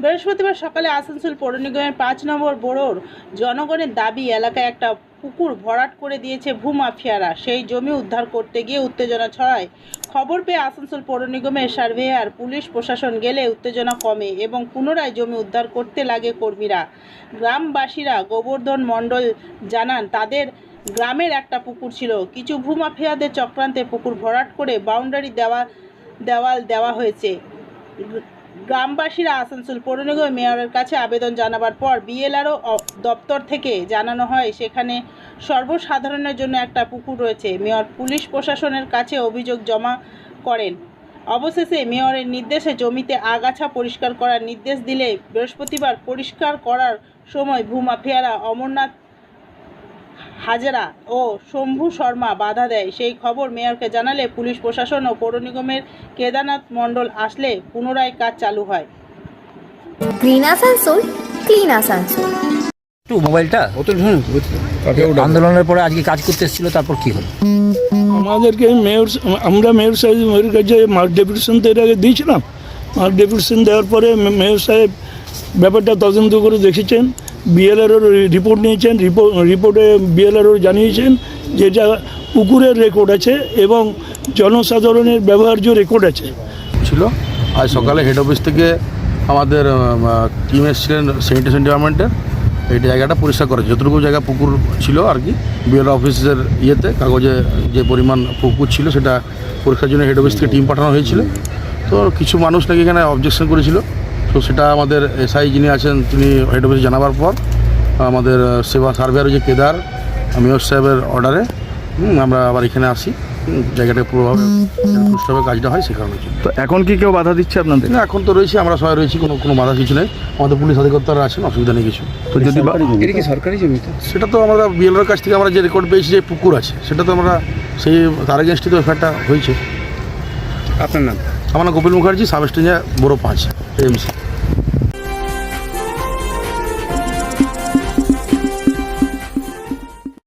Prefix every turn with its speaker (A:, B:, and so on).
A: বৃহস্পতিবার সকালে আসানসোল পৌর নিগমের পাঁচ নম্বর বোরোর জনগণের দাবি, এলাকায় একটা পুকুর ভরাট করে দিয়েছে ভূমাফিয়ারা সেই জমি উদ্ধার করতে গিয়ে উত্তেজনা ছড়ায়। খবর পেয়ে আসানসোল পৌর নিগমের সার্ভেয়ার, পুলিশ, প্রশাসন গেলে উত্তেজনা কমে এবং পুনরায় জমি উদ্ধার করতে লাগে কর্মীরা। গ্রামবাসীরা গোবর্ধন মণ্ডল জানান, তাদের গ্রামের একটা পুকুর ছিল। কিছু ভূমাফিয়াদের চক্রান্তে পুকুর ভরাট করে বাউন্ডারি দেওয়া, দেওয়াল দেওয়া হয়েছে। গ্রামবাসীরা আসানসোল পৌর নিগম মেয়রের কাছে আবেদন জানাবার পর বিএলআরও দপ্তর থেকে জানানো হয়, সেখানে সর্বসাধারণের জন্য একটা পুকুর রয়েছে। মেয়র পুলিশ প্রশাসনের কাছে অভিযোগ জমা করেন। অবশেষে মেয়রের নির্দেশে জমিতে আগাছা পরিষ্কার করার নির্দেশ দিলে বৃহস্পতিবার পরিষ্কার করার সময় ভূমাফিয়ারা অমরনাথ হাজরা ও শম্ভু শর্মা বাধা দেয়। সেই খবর মেয়রকে জানালে পুলিশ প্রশাসন ও পৌর নিগমের কেদারনাথ মণ্ডল আসলে পুনরায় কাজ চালু হয়।
B: Green Asansol clean Asansol.
C: একটু মোবাইলটা আন্দোলনের পরে আজকে কাজ করতে এসেছিল তারপর কি হলো?
D: আমাদেরকে মেয়র আমরা মেয়র সাহেবের কাছে মার্ক ডেপুটেশন তো এর আগে দিয়েছিলাম। মার্ক ডেপুটেশন দেওয়ার পরে মেয়র সাহেব ব্যাপারটা তদন্ত করে দেখেছেন। বিএলআরও রিপোর্ট নিয়েছেন রিপোর্ট রিপোর্টে বিএলআরও জানিয়েছেন যেটা পুকুরের রেকর্ড আছে এবং জনসাধারণের ব্যবহার্য রেকর্ড আছে।
E: ছিল। আজ সকালে হেড অফিস থেকে আমাদের টিম এসেছিলেন স্যানিটেশন ডিপার্টমেন্টের এই জায়গাটা পরিষ্কার করেছে যতটুকু জায়গা পুকুর ছিল আর কি বিএল অফিসের ইয়েতে, কাগজে যে পরিমাণ পুকুর ছিল সেটা পরীক্ষার জন্য হেড অফিস থেকে টিম পাঠানো হয়েছিল। তো কিছু মানুষ নাকি এখানে অবজেকশন করেছিল। তো সেটা আমাদের এসআই যিনি আছেন তিনি হেড অফিসে জানাবার পর আমাদের সেবা সার্ভেয়ার যে কেদার মেয়র সাহেবের অর্ডারে আমরা আবার এখানে আসি। জায়গাটা পুরোভাবে সুষ্ঠুভাবে কাজটা হয় সে কারণে
F: তো এখন কি কেউ বাধা দিচ্ছে আপনাদের?
E: না এখন তো রয়েছি আমরা সবাই রয়েছি কোনো কোনো বাধা কিছু নেই। আমাদের পুলিশ অধিকর্তারা আছেন অসুবিধা নেই কিছু।
F: তো যদি বা-
E: সেটা তো আমরা বিএলওর কাছ থেকে আমরা যে রেকর্ড পেয়েছি যে পুকুর আছে সেটা তো আমরা সেই তার এগেনস্টে তো এফআইআরটা হয়েছে।
F: আপনার নাম?
E: আমার নাম কপিল মুখার্জি সাব স্টেঞ্জার বড় পাঁচ এমসি।